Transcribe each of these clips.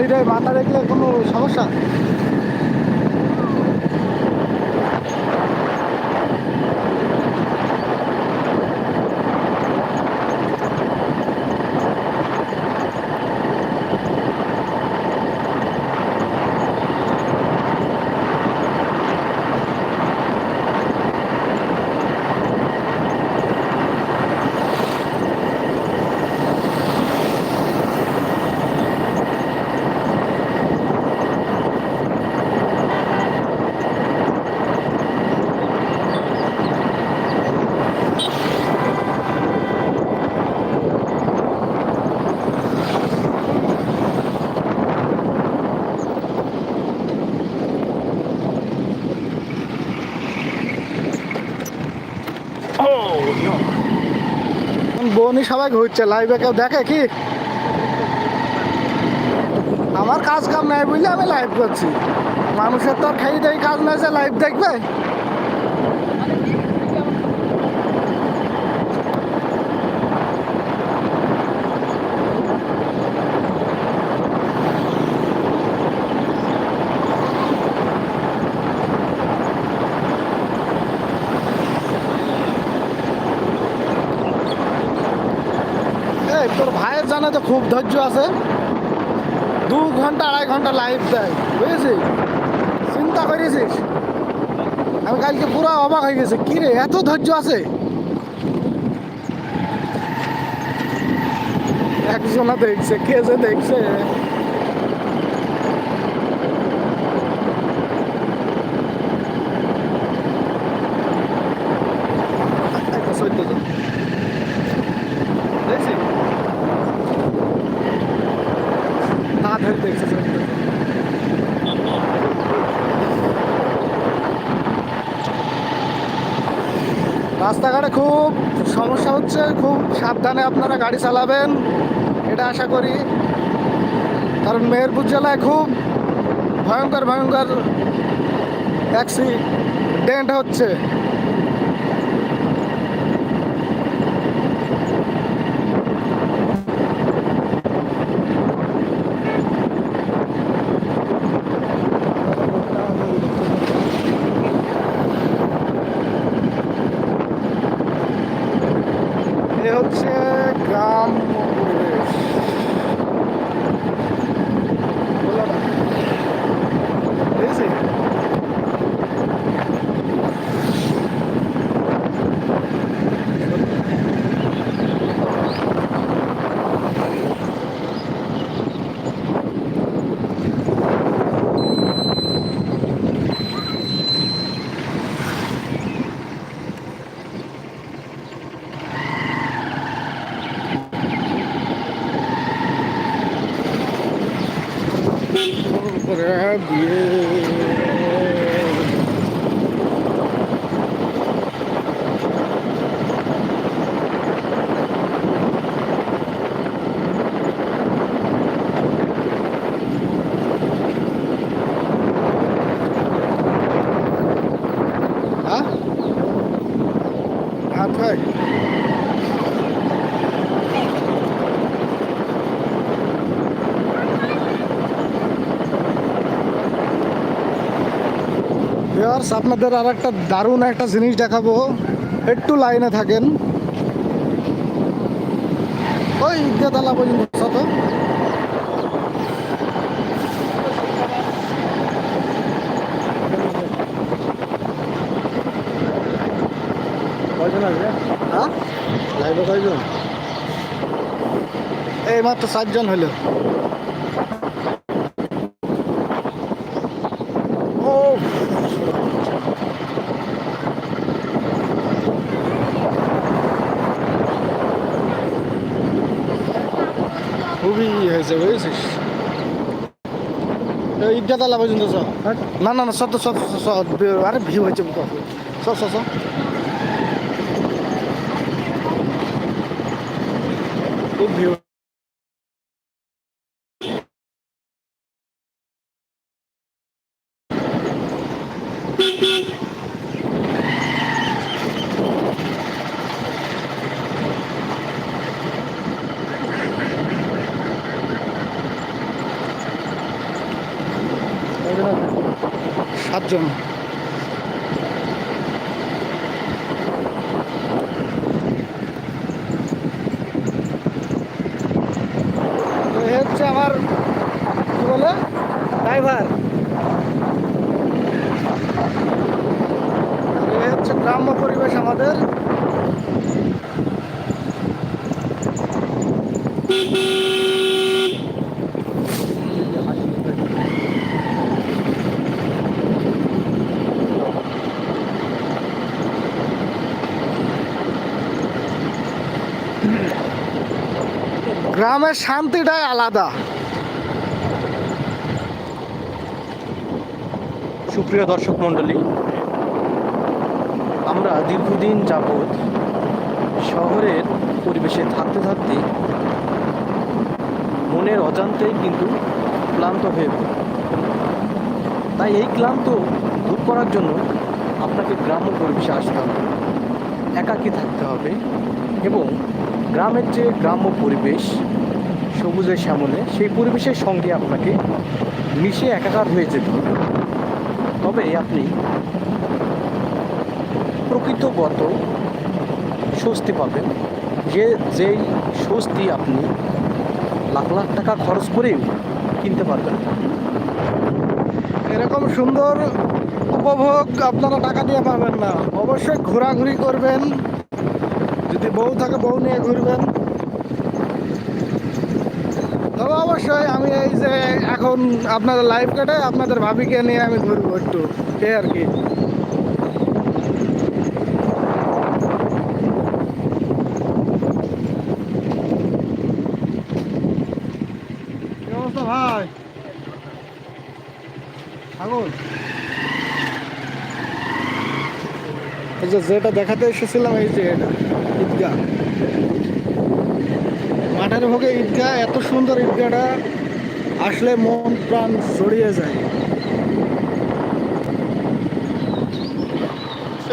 এই মাথা দেখলে কোনো সমস্যা? বোনই সবাই ঘুরছে লাইভে কেউ দেখে কি? আমার কাজ কাম নাই বুঝলে আমি লাইভ করছি। মানুষের তো আর খাই কাজ নাই যে লাইভ দেখবে এই তোর ভাইয়ের জানে তো খুব ধৈর্য আছে। দু ঘণ্টা, আড়াই ঘণ্টা লাইফ দেয়, বুঝেছিস? চিন্তা করেছিস আমি কালকে পুরো অবাক হয়ে গেছি। কি রে, এত ধৈর্য আছে? একজনা দেখছে, কে যে দেখছে একটা সত্য যে। দেখছিস না ধরে দেখছে সত্য যে। রাস্তাঘাটে খুব সমস্যা হচ্ছে, খুব সাবধানে আপনারা গাড়ি চালাবেন, এটা আশা করি। কারণ মেহেরপুর জেলায় খুব ভয়ঙ্কর ভয়ঙ্কর অ্যাক্সিডেন্ট হচ্ছে এ হচ্ছে গ্রাম পরিবেশ বলো না। বুঝেছি? করে ভিউয়ার্স আপনাদের আর একটা দারুণ একটা জিনিস দেখাবো। একটু লাইনে থাকেন। ওই ইদ্যাতালা পর্যন্ত হ্যাঁ? এই মাত্র চারজন হলো ও হয়েছে বুঝেছিস এই ইদ্যাতালা পর্যন্ত চ। না না না সব সত সব আরে ভিউ হয়েছে সব সব সব খুব ভিউ কজন আছে এ হচ্ছে আমার কি বলে ড্রাইভার এ হচ্ছে গ্রাম্য পরিবেশ আমাদের। গ্রামের শান্তিটাই আলাদা। সুপ্রিয় দর্শক মণ্ডলী, আমরা দীর্ঘদিন যাবৎ শহরের পরিবেশে থাকতে থাকতে মনের অজান্তেই কিন্তু ক্লান্ত হয়ে পড়ি। তাই এই ক্লান্ত দূর করার জন্য আপনাকে গ্রাম্য পরিবেশে আসতে হবে। একাকী থাকতে হবে এবং গ্রামের যে গ্রাম্য পরিবেশ সবুজের শ্যামলে, সেই পরিবেশের সঙ্গে আপনাকে মিশে একাকার হয়ে যেতে হবে। তবে আপনি প্রকৃতগত স্বস্তি পাবেন যে যেই স্বস্তি আপনি লাখ লাখ টাকা খরচ করেও কিনতে পারবেন এরকম সুন্দর উপভোগ আপনারা টাকা দিয়ে পাবেন না। অবশ্যই ঘোরাঘুরি করবেন। যদি বউ থাকে, বউ নিয়ে ঘুরবেন। তবে অবশ্যই আমি এই যে এখন আপনাদের লাইভ কাটে আপনাদের ভাবিকে নিয়ে আমি ঘুরবো একটু। এই আর কি কি। যে যেটা দেখাতে এসেছিলাম এই যে এটা ঈদগাহ মাঠের ভোগে ঈদগাহ এত সুন্দর ঈদগাহটা আসলে মন প্রাণ জড়িয়ে যায়।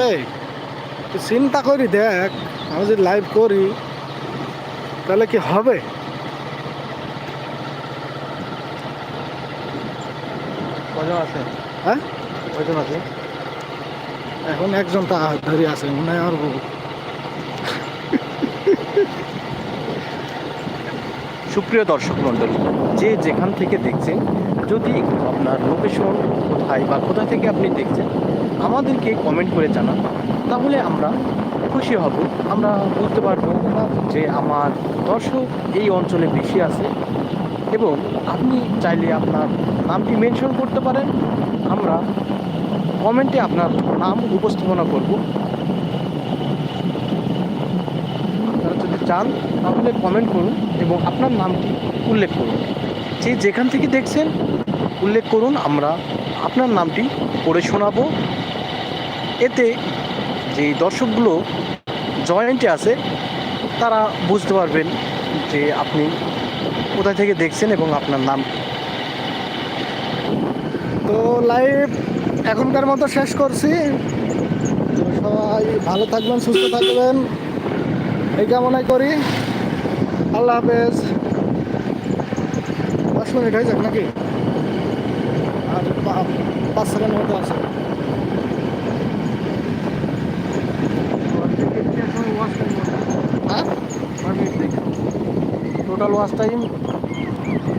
এই চিন্তা করি দেখ আমি যদি লাইভ করি তাহলে কি হবে? কজন আছে? হ্যাঁ? কজন আছে? এখন একজন তা ধরে আছে মনে হয় আর বউ। সুপ্রিয় দর্শক মণ্ডলী, যে যেখান থেকে দেখছেন, যদি আপনার লোকেশন কোথায় বা কোথা থেকে আপনি দেখছেন, আমাদেরকে কমেন্ট করে জানান, তাহলে আমরা খুশি হব, আমরা বুঝতে পারব যে আমার দর্শক এই অঞ্চলে বেশি আছে এবং আপনি চাইলে আপনার নামটি মেনশন করতে পারেন, আমরা কমেন্টে আপনার নাম উপস্থাপনা করব। আপনারা যদি চান, তাহলে কমেন্ট করুন এবং আপনার নামটি উল্লেখ করুন। যে যেখান থেকে দেখছেন, উল্লেখ করুন, আমরা আপনার নামটি পড়ে শোনাবো। এতে যে দর্শকগুলো জয়েন্টে আছে, তারা বুঝতে পারবেন যে আপনি কোথায় থেকে দেখছেন এবং আপনার নাম তো লাইভ এখনকার মতো শেষ করছি। সবাই ভালো থাকবেন, সুস্থ থাকবেন। এই কামনাই করি। আল্লাহ হাফেজ। দশ মিনিট হয়ে যাক নাকি? আর পাঁচ সেকেন্ড মতো আছে টোটাল ওয়াচ টাইম